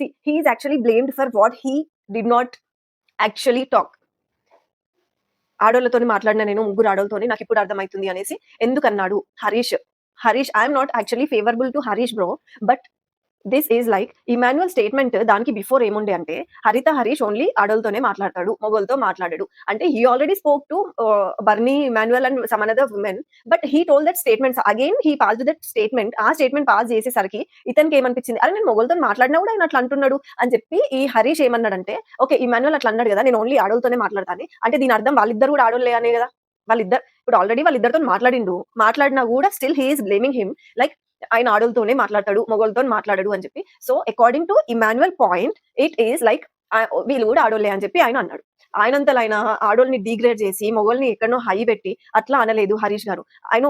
See, he is actually blamed for what he did not actually talk ఆడోళ్ళతో మాట్లాడిన నేను ముగ్గురు ఆడోళ్ళతోని నాకు ఇప్పుడు అర్థమవుతుంది అనేసి ఎందుకన్నాడు Harish. Harish I'm not actually favourable to Harish bro but this is like Emmanuel statement దానికి బిఫోర్ ఏముండే అంటే హరిత హరీష్ ఓన్లీ ఆడోళ్ళతోనే మాట్లాడతాడు మొగోల్తో మాట్లాడాడు. అంటే he already spoke to Barney Emmanuel and some another women but he told that statements again he pass that statement ఆ statement pass చేసేసరికి ఇతనికి ఏమనిపించింది? అరే నేను మొగోల్తో మాట్లాడినా కూడా ఆయన అట్లా అంటున్నాడు అని చెప్పి ఈ హరీష్ ఏమన్నాడంటే ఓకే ఇమాన్యువల్ అట్లా అన్నాడు కదా నేను ఓన్లీ ఆడోళ్ళతోనే మాట్లాడతాను. అంటే దీని అర్థం వాళ్ళిద్దరు కూడా ఆడోళ్ళే అనే కదా. వాళ్ళిద్దరు ఇప్పుడు ఆల్రెడీ వాళ్ళిద్దరితో మాట్లాడిండు. మాట్లాడినా కూడా still he is blaming him like ఆయన ఆడలతోనే మాట్లాడతాడు మొగోళ్ళతో మాట్లాడాడు అని చెప్పి. So according to Emmanuel point it is like వీళ్ళు కూడా ఆడోళ్ళే అని చెప్పి ఆయన అన్నాడు. ఆయనంతలో ఆయన ఆడోళ్ళని డిగ్రేడ్ చేసి మొగోళ్ళని ఎక్కడనో హై పెట్టి అట్లా అనలేదు హరీష్ గారు. ఆయన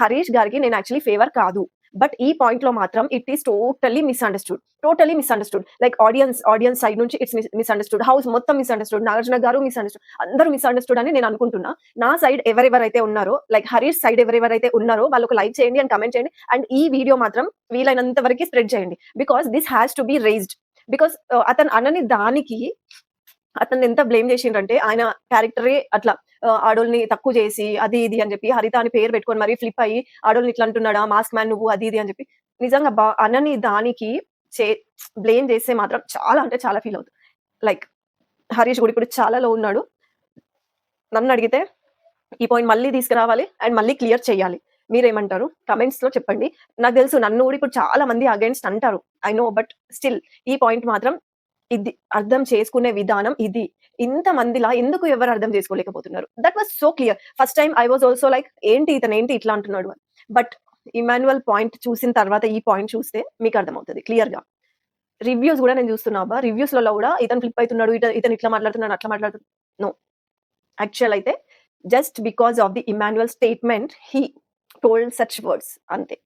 హరీష్ గారికి నేను యాక్చువల్లీ ఫేవర్ కాదు. బట్ ఈ పాయింట్లో మాత్రం it is totally misunderstood totally misunderstood like audience audience side నుంచి ఇట్స్ మిస్అండర్స్టూడ్ హౌస్ మొత్తం మిస్అండర్స్టూడ్ నాగార్జున గారు మిస్అండర్స్టూడ్ అందరూ మిస్అండర్స్టూడ్ అని నేను అనుకుంటున్నా. నా సైడ్ ఎవరెవరైతే ఉన్నారో లైక్ హరీష్ సైడ్ ఎవరెవరైతే ఉన్నారో వాళ్ళకు లైక్ చేయండి అండ్ కమెంట్ చేయండి. అండ్ ఈ వీడియో మాత్రం వీలైనంత వరకు స్ప్రెడ్ చేయండి. Because this has to be raised because అతను అనని దానికి అతను ఎంత బ్లేమ్ చేసిండ్రంటే ఆయన క్యారెక్టరే అట్లా ఆడోల్ని తక్కువ చేసి అది ఇది అని చెప్పి హరిత అని పేరు పెట్టుకొని మరి ఫ్లిప్ అయ్యి ఆడోల్ని ఇట్లా అంటున్నాడా మాస్క్ మ్యాన్ నువ్వు అది ఇది అని చెప్పి. నిజంగా బా అనని దానికి చే బ్లేమ్ చేస్తే మాత్రం చాలా అంటే చాలా ఫీల్ అవుతుంది. లైక్ హరీష్ కూడా ఇప్పుడు చాలా లో ఉన్నాడు. నన్ను అడిగితే ఈ పాయింట్ మళ్ళీ తీసుకురావాలి అండ్ మళ్ళీ క్లియర్ చేయాలి. మీరేమంటారు? కమెంట్స్లో చెప్పండి. నాకు తెలుసు నన్ను కూడా ఇప్పుడు చాలా మంది అగేన్స్ట్ అంటారు. ఐ నో బట్ స్టిల్ ఈ పాయింట్ మాత్రం ఇది అర్థం చేసుకునే విధానం ఇది. ఇంత మందిలా ఎందుకు ఎవరు అర్థం చేసుకోలేకపోతున్నారు? That was so clear first time I was also like ఏంటి ఇతను? ఏంటి ఇట్లా అంటున్నాడు? అని. బట్ ఇమాన్యువల్ పాయింట్ చూసిన తర్వాత ఈ పాయింట్ చూస్తే మీకు అర్థమవుతుంది క్లియర్గా. రివ్యూస్ కూడా నేను చూస్తున్నా అబ్బా. రివ్యూస్లలో కూడా ఇతను ఫ్లిప్ అవుతున్నాడు ఇతను ఇట్లా మాట్లాడుతున్నాడు అట్లా మాట్లాడుతున్నాడు. నో యాక్చువల్ అయితే just because of the Emmanuel statement he told such words అంతే.